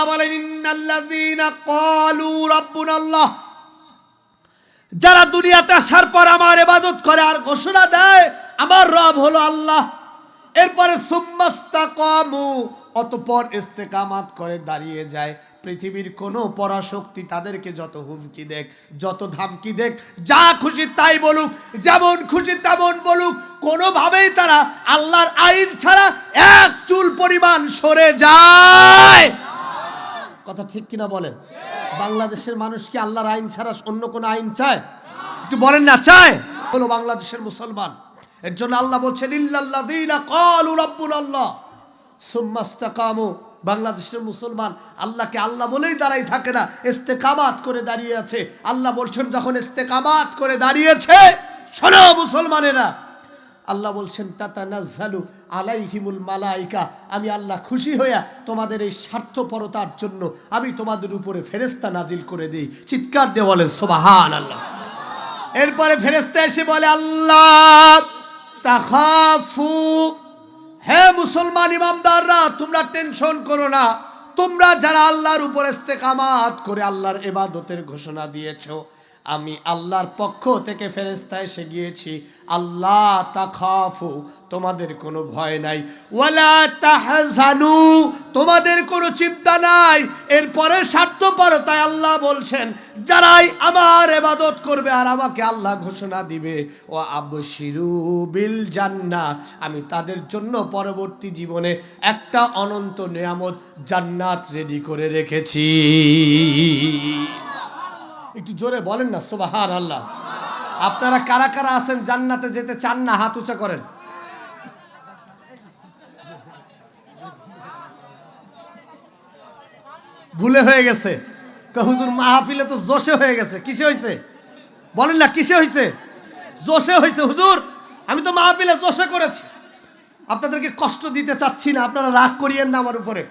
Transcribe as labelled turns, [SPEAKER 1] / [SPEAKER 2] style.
[SPEAKER 1] আল্লাহ বলেন যারা দুনিয়াতে আসার পর আমার ইবাদত করে আর ঘোষণা দেয়, আমার রব হলো আল্লাহ। এরপরে অতপর ইস্তেকামাত করে দাঁড়িয়ে যায়। পৃথিবীর কোনো পরাশক্তি তাদেরকে যত হুমকি দেখ, যত ধামকি দেখ, যা খুশি তাই বলুক, যেমন খুশি তেমন বলুক, কোনোভাবেই তারা আল্লাহর আইন ছাড়া এক চুল পরিমাণ সরে যায়। কথা ঠিক কিনা বলেন? বাংলাদেশের মানুষ কি আল্লাহর আইন ছাড়া অন্য কোনো আইন চায়? একটু বলেন না, চায়? হলো বাংলাদেশের মুসলমান। এর জন্য আল্লাহ বলছেন সুম্মাস্তাকামু বাংলাদেশের মুসলমান আল্লাহকে আল্লাহ বলেই দাঁড়াই থাকে না, ইস্তেকামাত করে দাঁড়িয়ে আছে। আল্লাহ বলছেন, যখন ইস্তেকামাত করে দাঁড়িয়েছে, শোনো মুসলমানেরা আল্লাহ বলছেন, তাতানাজ্জালু আলাইহিমুল মালাইকা। আমি আল্লাহ খুশি হইয়া তোমাদের এই স্বার্থপরতার জন্য আমি তোমাদের উপরে ফেরেস্তা নাজিল করে দিই। চিৎকার দিয়ে বলেন সোবাহান আল্লাহ এরপরে ফেরেস্তা এসে বলে, আল্লাহ, তাখাফু। হে মুসলমান ইমামদাররা, তোমরা টেনশন করো না। তোমরা যারা আল্লাহর উপর ইস্তেকামাত করে আল্লাহর এবাদতের ঘোষণা দিয়েছ আমি আল্লাহর পক্ষ থেকে ফেরেস্তা এসে গিয়েছি। আল্লাহ তা তাখাফু, তোমাদের কোনো ভয় নাই। ওয়ালা তাহজানু, তোমাদের কোনো চিন্তা নাই। এরপরে স্বার্থপরতায় আল্লাহ বলছেন, যারাই আমার এবাদত করবে আর আমাকে আল্লাহ ঘোষণা দিবে, ও আবশিরু বিল জান্না আমি তাদের জন্য পরবর্তী জীবনে একটা অনন্ত নিয়ামত জান্নাত রেডি করে রেখেছি। একটু জোরে বলেন না সোবাহান আল্লাহ আপনারা কারা কারা আছেন জান্নাতে যেতে চান না, হাত উঁচা করেন। ভুলে হয়ে গেছে। হুজুর, মাহফিলে তো জোশে হয়ে গেছে। কিসে হয়েছে বলেন না, কিসে হয়েছে জোশে হয়েছে হুজুর, আমি তো মাহফিলে জোশে করেছি। আপনাদেরকে কষ্ট দিতে চাচ্ছি না, আপনারা রাগ করিয়েন না আমার উপরে।